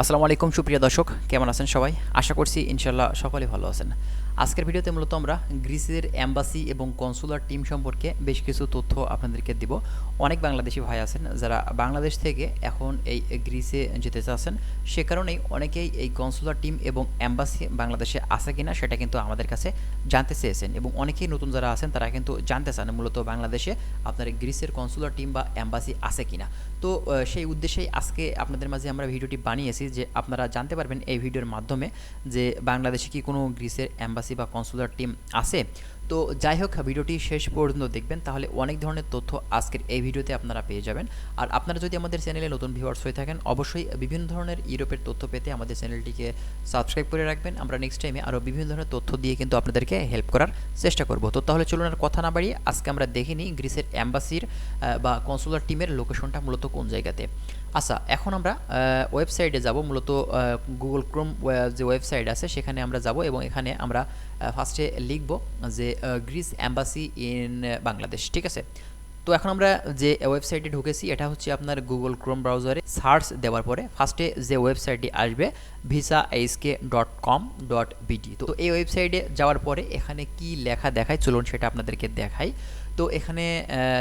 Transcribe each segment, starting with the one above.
আসসালামু আলাইকুম সুপ্রিয় দর্শক কেমন আছেন সবাই? আশা করছি ইনশাল্লাহ সকলে ভালো আছেন। আজকের ভিডিওতে মূলত আমরা গ্রিসের অ্যাম্বাসি এবং কনসুলার টিম সম্পর্কে বেশ কিছু তথ্য আপনাদেরকে দিব। অনেক বাংলাদেশি ভাই আছেন যারা বাংলাদেশ থেকে এখন এই গ্রিসে যেতে চাচ্ছেন। সে কারণেই অনেকেই এই কনসুলার টিম এবং অ্যাম্বাসি বাংলাদেশে আছে কিনা সেটা কিন্তু আমাদের কাছে জানতে চেয়েছেন এবং অনেকেই নতুন যারা আছেন তারা কিন্তু জানতে চান মূলত বাংলাদেশে আপনার গ্রিসের কনসুলার টিম বা অ্যাম্বাসি আছে কিনা। তো সেই উদ্দেশ্যেই আজকে আপনাদের মাঝে আমরা ভিডিওটি বানিয়েছি যে আপনারা জানতে পারবেন এই ভিডিওর মাধ্যমে যে বাংলাদেশে কি কোনো গ্রিসের অ্যাম্বাসি বা কনসুলার টিম আছে তো যাই হোক, ভিডিওটি শেষ পর্যন্ত দেখবেন, তাহলে অনেক ধরনের তথ্য আজকের এই ভিডিওতে আপনারা পেয়ে যাবেন। আর আপনারা যদি আমাদের চ্যানেলে নতুন ভিউয়ার্স হয়ে থাকেন, অবশ্যই বিভিন্ন ধরনের ইউরোপের তথ্য পেতে আমাদের চ্যানেলটিকে সাবস্ক্রাইব করে রাখবেন। আমরা নেক্সট টাইমে আরও বিভিন্ন ধরনের তথ্য দিয়ে কিন্তু আপনাদেরকে হেল্প করার চেষ্টা করব। তো তাহলে চলুন আর কথা না বাড়িয়ে, আজকে আমরা দেখে নিই গ্রিসের অ্যাম্বাসির বা কনসুলার টিমের লোকেশনটা মূলত কোন জায়গাতে। আচ্ছা এখন আমরা ওয়েবসাইটে যাব। মূলত গুগল ক্রোম যে ওয়েবসাইট আছে, সেখানে আমরা যাব এবং এখানে আমরা ফার্স্টে লিখব যে গ্রিস অ্যাম্বাসি ইন বাংলাদেশ ঠিক আছে? তো এখন আমরা যে ওয়েবসাইটে ঢুকেছি, এটা হচ্ছে আপনার গুগল ক্রোম ব্রাউজারে সার্চ দেওয়ার পরে ফার্স্টে যে ওয়েবসাইটটি আসবে visa HK dot com dot BD তো এই ওয়েবসাইটে যাওয়ার পরে এখানে কি লেখা দেখায়, চলুন সেটা আপনাদেরকে দেখাই। তো এখানে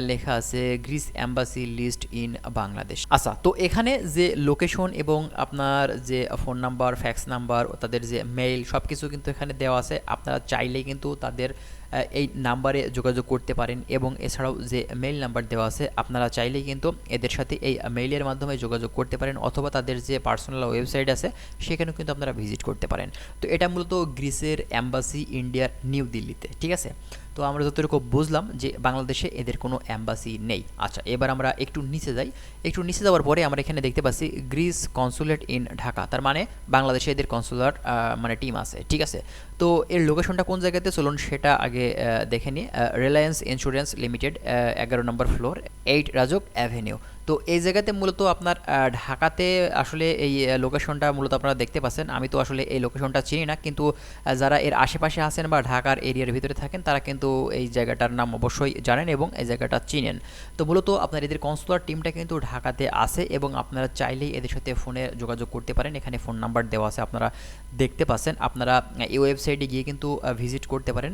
লেখা আছে, Greece embassy list in Bangladesh. আচ্ছা তো এখানে যে লোকেশন এবং আপনার যে ফোন নাম্বার, ফ্যাক্স নাম্বার, তাদের যে মেইল সব কিছু কিন্তু এখানে দেওয়া আছে। আপনারা চাইলেই কিন্তু তাদের এই নাম্বারে যোগাযোগ করতে পারেন এবং এছাড়াও যে মেইল নাম্বার দেওয়া আছে, আপনারা চাইলেই কিন্তু এদের সাথে এই মেইলের মাধ্যমে যোগাযোগ করতে পারেন অথবা তাদের যে পার্সোনাল ওয়েবসাইট আছে, সেখানেও কিন্তু আপনারা ভিজিট করতে পারেন। তো এটা মূলত গ্রিসের অ্যাম্বাসি ইন্ডিয়ার নিউ দিল্লিতে ঠিক আছে? তো আমরা যতটুকু বুঝলাম যে বাংলাদেশে এদের কোনো অ্যাম্বাসি নেই। আচ্ছা এবার আমরা একটু নিচে যাই। একটু নিচে যাওয়ার পরে আমরা এখানে দেখতে পাচ্ছি গ্রিস কনসুলেট ইন ঢাকা। তার মানে বাংলাদেশে এদের কনসুলার মানে টিম আছে, ঠিক আছে? তো এর লোকেশনটা কোন জায়গাতে? চলুন সেটা আগে আহ, দেখে নিই রিলায়েন্স ইন্স্যুরেন্স লিমিটেড এগারো number floor eight Rajuk avenue তো এই জায়গাতে মূলত আপনার ঢাকাতে আসলে এই লোকেশনটা মূলত আপনারা দেখতে পাচ্ছেন। আমি তো আসলে এই লোকেশনটা চিনি না, কিন্তু যারা এর আশেপাশে আছেন বা ঢাকার এরিয়ার ভিতরে থাকেন, তারা কিন্তু এই জায়গাটার নাম অবশ্যই জানেন এবং এই জায়গাটা চিনেন। তো মূলত আপনার এদের কনসুলার টিমটা কিন্তু ঢাকাতে আছে এবং আপনারা চাইলেই এদের সাথে ফোনে যোগাযোগ করতে পারেন। এখানে ফোন নাম্বার দেওয়া আছে, আপনারা দেখতে পাচ্ছেন। আপনারা এই ওয়েবসাইটে গিয়ে কিন্তু ভিজিট করতে পারেন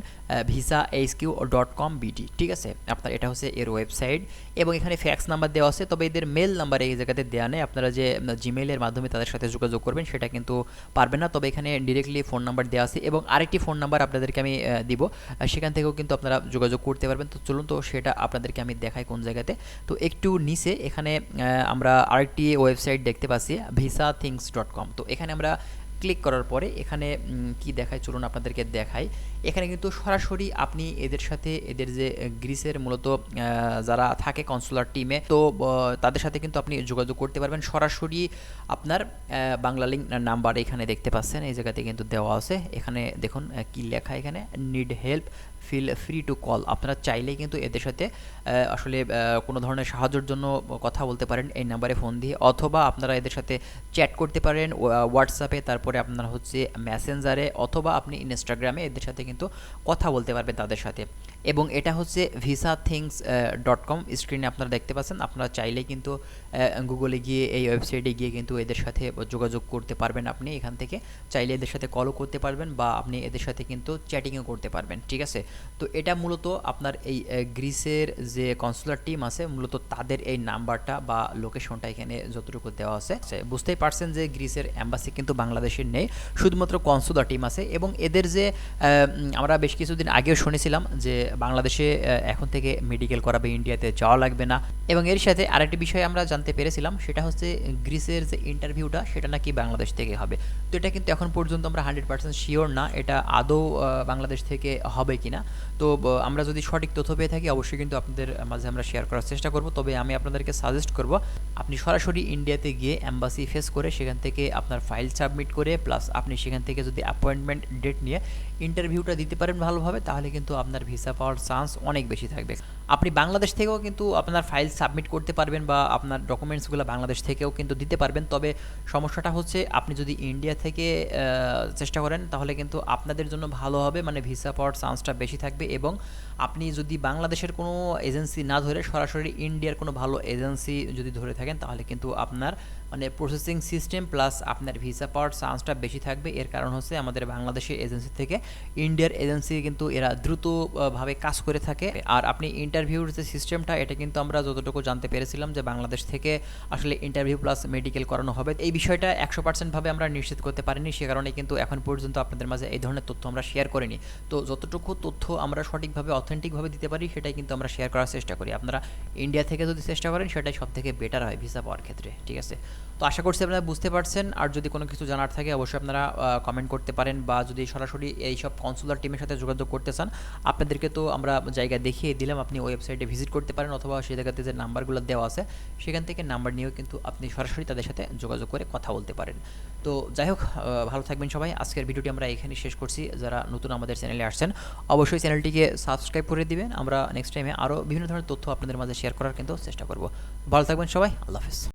visa H Q dot com BT ঠিক আছে? আপনার এটা হচ্ছে এর ওয়েবসাইট এবং এখানে ফ্যাক্স নাম্বার দেওয়া আছে। তবে এদের মেল নাম্বার এই জায়গাতে দেওয়া নেই। আপনারা যে জিমেলের মাধ্যমে তাদের সাথে যোগাযোগ করবেন, সেটা কিন্তু পারবেন না। তবে এখানে ডিরেক্টলি ফোন নাম্বার দেওয়া আছে এবং আরেকটি ফোন নাম্বার আপনাদেরকে আমি দিব। সেখান থেকেও কিন্তু আপনারা যোগাযোগ করতে পারবেন। তো চলুন তো সেটা আপনাদেরকে আমি দেখাই কোন জায়গাতে। তো একটু নিচে এখানে আমরা আরেকটি ওয়েবসাইট দেখতে পাচ্ছি ভিসা থিংস ডট কম তো এখানে আমরা ক্লিক করার পরে এখানে কি দেখায়? চলুন আপনাদেরকে দেখায় এখানে কিন্তু সরাসরি আপনি এদের সাথে, এদের যে গ্রিসের মূলত যারা থাকে কনসুলার টিমে তো তাদের সাথে কিন্তু আপনি যোগাযোগ করতে পারবেন। সরাসরি আপনার বাংলা লিঙ্ক নাম্বার এখানে দেখতে পাচ্ছেন। এই জায়গাতে কিন্তু দেওয়া আছে। এখানে দেখুন কি লেখা এখানে? Need help feel free to call আপনারা চাইলেই কিন্তু এদের সাথে আসলে কোনো ধরনের সাহায্যের জন্য কথা বলতে পারেন এই নাম্বারে ফোন দিয়ে, অথবা আপনারা এদের সাথে চ্যাট করতে পারেন হোয়াটসঅ্যাপে তারপরে আপনারা হচ্ছে মেসেঞ্জারে অথবা আপনি ইনস্টাগ্রামে এদের সাথে কিন্তু কথা বলতে পারবেন তাদের সাথে। এবং এটা হচ্ছে ভিসা থিংস ডট কম স্ক্রিনে আপনারা দেখতে পাচ্ছেন। আপনারা চাইলে কিন্তু গুগলে গিয়ে এই ওয়েবসাইটে গিয়ে কিন্তু এদের সাথে যোগাযোগ করতে পারবেন আপনি এখান থেকে। চাইলে এদের সাথে কলও করতে পারবেন বা আপনি এদের সাথে কিন্তু চ্যাটিংও করতে পারবেন, ঠিক আছে? তো এটা মূলত আপনার এই গ্রিসের যে কনসুলার টিম আছে, মূলত তাদের এই নাম্বারটা বা লোকেশনটা এখানে যতটুকু দেওয়া আছে বুঝতেই পারছেন যে গ্রিসের অ্যাম্বাসি কিন্তু বাংলাদেশের নেই, শুধুমাত্র কনসুলার টিম আছে এবং এদের যে আমরা বেশ কিছুদিন আগেও শুনেছিলাম যে বাংলাদেশে এখন থেকে মেডিকেল করাবে ইন্ডিয়াতে যাওয়া লাগবে না। এবং এর সাথে আরেকটি বিষয় আমরা জানতে পেরেছিলাম, সেটা হচ্ছে গ্রিসের যে ইন্টারভিউটা, সেটা নাকি বাংলাদেশ থেকে হবে। তো এটা কিন্তু এখন পর্যন্ত আমরা হান্ড্রেড পার্সেন্ট শিওর না, এটা আদৌ বাংলাদেশ থেকে হবে কি না তো আমরা যদি সঠিক তথ্য পেয়ে থাকি, অবশ্যই কিন্তু আপনাদের মাঝে আমরা শেয়ার করার চেষ্টা করব। তবে আমি আপনাদেরকে সাজেস্ট করব, আপনি সরাসরি ইন্ডিয়াতে গিয়ে অ্যাম্বাসি ফেস করে সেখান থেকে আপনার ফাইল সাবমিট করে প্লাস আপনি সেখান থেকে যদি অ্যাপয়েন্টমেন্ট ডেট নিয়ে ইন্টারভিউটা দিতে পারেন ভালোভাবে, তাহলে কিন্তু আপনার ভিসা পাওয়ার চান্স অনেক বেশি থাকবে। আপনি বাংলাদেশ থেকেও কিন্তু আপনার ফাইল সাবমিট করতে পারবেন বা আপনার ডকুমেন্টসগুলো বাংলাদেশ থেকেও কিন্তু দিতে পারবেন। তবে সমস্যাটা হচ্ছে, আপনি যদি ইন্ডিয়া থেকে চেষ্টা করেন, তাহলে কিন্তু আপনাদের জন্য ভালো হবে। মানে ভিসা পাওয়ার চান্সটা বেশি থাকবে এবং আপনি যদি বাংলাদেশের কোনো এজেন্সি না ধরে সরাসরি ইন্ডিয়ার কোনো ভালো এজেন্সি যদি ধরে থাকেন, তাহলে কিন্তু আপনার মানে প্রসেসিং সিস্টেম প্লাস আপনার ভিসা পাওয়ার চান্সটা বেশি থাকবে। এর কারণ হচ্ছে আমাদের বাংলাদেশের এজেন্সি থেকে ইন্ডিয়ার এজেন্সি কিন্তু এরা দ্রুতভাবে কাজ করে থাকে। আর আপনি ইন্টারভিউর যে সিস্টেমটা এটা কিন্তু আমরা যতটুকু জানতে পেরেছিলাম যে বাংলাদেশ থেকে আসলে ইন্টারভিউ প্লাস মেডিকেল করানো হবে। এই বিষয়টা একশো পার্সেন্টভাবে আমরা নিশ্চিত করতে পারিনি, সে কারণে কিন্তু এখন পর্যন্ত আপনাদের মাঝে এই ধরনের তথ্য আমরা শেয়ার করিনি। তো যতটুকু তথ্য আমরা সঠিকভাবে অথেন্টিকভাবে দিতে পারি, সেটাই কিন্তু আমরা শেয়ার করার চেষ্টা করি। আপনারা ইন্ডিয়া থেকে যদি চেষ্টা করেন, সেটাই সব থেকে বেটার হয় ভিসা পাওয়ার ক্ষেত্রে। ঠিক আছে? তো আশা করছি আপনারা বুঝতে পারছেন। আর যদি কোনো কিছু জানার থাকে, অবশ্যই আপনারা কমেন্ট করতে পারেন বা যদি সরাসরি এই সব কনসুলার টিমের সাথে যোগাযোগ করতে চান, আপনাদেরকে তো আমরা জায়গা দেখিয়ে দিলাম, আপনি ওয়েবসাইটে ভিজিট করতে পারেন অথবা সেই জায়গাতে যে নাম্বারগুলো দেওয়া আছে, সেখান থেকে নাম্বার নিয়েও কিন্তু আপনি সরাসরি তাদের সাথে যোগাযোগ করে কথা বলতে পারেন। তো যাই হোক ভালো থাকবেন সবাই। আজকের ভিডিওটি আমরা এখানে শেষ করছি। যারা নতুন আমাদের চ্যানেলে আসছেন, অবশ্যই চ্যানেলটিকে সাবস্ক্রাইব করে দিবেন। আমরা নেক্সট টাইমে আরও বিভিন্ন ধরনের তথ্য আপনাদের মাঝে শেয়ার করার কিন্তু চেষ্টা করব। ভালো থাকবেন সবাই। আল্লাহ হাফেজ।